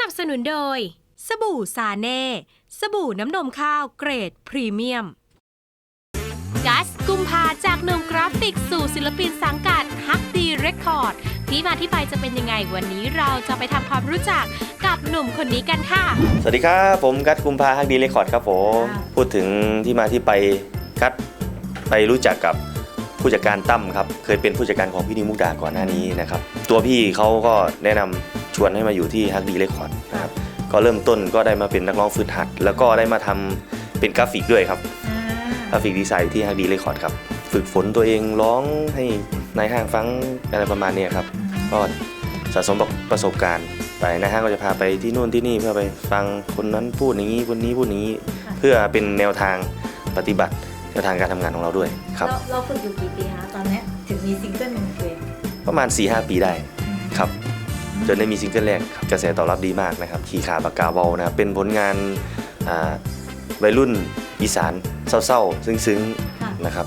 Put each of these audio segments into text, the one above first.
นับสนุนโดย สบู่ซาเน่ สบู่น้ำนมข้าวเกรดพรีเมียม กัสกุมภาจากหนุ่มกราฟิกสู่ศิลปินสังกัดฮักดีเรคคอร์ด ที่มาที่ไปจะเป็นยังไงวันนี้เราจะไปทำความรู้จักกับหนุ่มคนนี้กันค่ะ สวัสดีครับ ผมกัดกุมภาฮักดีเรคคอร์ดครับผมค่ะพูดถึงที่มาที่ไปกัดไปรู้จักกับ ผู้จัดการตั้มครับเคยเป็นผู้จัดการของพี่นิวมุกดาก่อนหน้านี้นะครับตัวพี่เขาก็แนะนำชวนให้มาอยู่ที่ฮักดีเรคคอร์ดนะครับก็เริ่มต้นก็ได้มาเป็นนักร้องฝึกหัด แล้วก็ได้มาทำเป็นกราฟิกด้วยครับกราฟิกดีไซน์ที่ฮักดีเรคคอร์ดครับฝึกฝนตัวเองร้องให้นายห้างฟังอะไรประมาณเนี้ยครับก็สะสมประสบการณ์ไปนะฮะก็จะพาไปที่นู่นที่นี่เพื่อไปฟังคนนั้นพูดอย่างนี้คนนี้พูดอย่างนี้ค่ะเพื่อเป็นแนวทางปฏิบัติ แนวทางการทำงานของเราด้วยครับ เราเราฝึกอยู่กี่ปีคะตอนเนี้ยถึงมีซิงเกิลหนึ่งเพลงประมาณ 4-5 ปีได้ครับ จนได้มีซิงเกิลแรกครับกระแสตอบรับดีมากนะครับ ขี่ขาปากกาเบานะครับเป็นผลงานอ่าวัยรุ่นอีสานเศร้าๆ ซึ้งค่ะๆนะครับ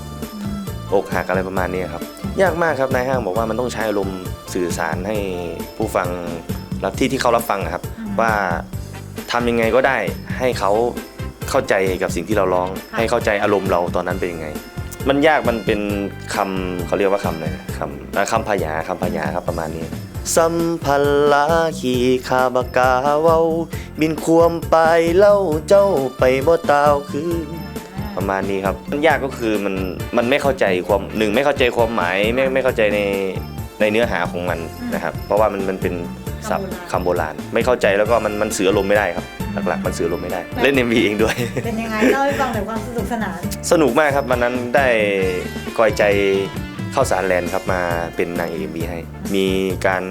อกหักอะไรประมาณนี้ครับ ยากมากครับนายห้างบอกว่ามันต้องใช้อารมณ์สื่อสารให้ผู้ฟังรับที่ที่เขารับฟังอะครับอืมว่าทำยังไงก็ได้ให้เขา เข้าใจกับสิ่งที่เราร้องค่ะให้เข้าใจอารมณ์เราตอนนั้นเป็นยังไง มันยากมันเป็นคำเขาเรียกว่าคำอะไรนะคำอ่าคำพยาคำพยาครับประมาณนี้ สัมพันลาขี่คาบากาเว้าบินควมไปเล่าเจ้าไปบ่ตาวคือประมาณนี้ครับมันยากก็คือมันมันไม่เข้าใจความหนึ่งไม่เข้าใจความหมายไม่ไม่เข้าใจใน ในเนื้อหาของมันนะครับเพราะว่ามันมันเป็นศัพท์คำโบราณ ไม่เข้าใจแล้วก็มันมันสื่ออารมณ์ไม่ได้ครับหลักๆมันสื่ออารมณ์ไม่ได้ เล่น MV เองด้วย เป็นยังไงเล่าให้ฟังหน่อยความสนุกสนาน สนุกมากครับวันนั้นได้กอยใจเข้าสารแลนด์ครับมาเป็นนางเอกบีให้ มีการ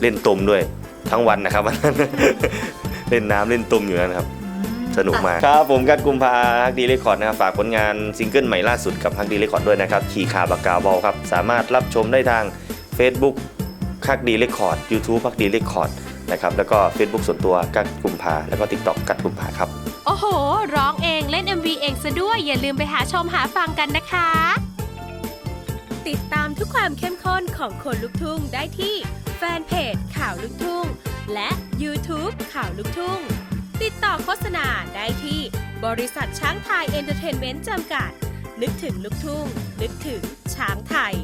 เล่นตมด้วยทั้งวันนะครับวันนั้นเล่นน้ำเล่นตมอยู่นะครับ สนุกมากครับผมกัดกุมภาฮักดีเรคคอร์ดนะครับฝากผลงานซิงเกิลใหม่ล่าสุดกับฮักดีเรคคอร์ดด้วยนะครับขี่ขาบากกาบอลครับสามารถรับชมได้ทาง Facebook ฮักดีเรคคอร์ด YouTube ฮักดีเรคคอร์ดนะครับแล้วก็ Facebook ส่วนตัวกัดกุมภาแล้วก็ TikTok กัดกุมภาครับ โอ้โห ร้องเองเล่น MV เองซะด้วย อย่าลืมไปหาชมหาฟังกันนะคะ ติดตามทุกความเข้มข้นของคนลุกทุ่งได้ที่แฟนเพจข่าวลุกทุ่ง และ YouTube ข่าวลุกทุ่ง ติดต่อโฆษณาได้ที่บริษัทช้างไทยเอนเตอร์เทนเมนต์จำกัด นึกถึงลุกทุ่ง นึกถึงช้างไทย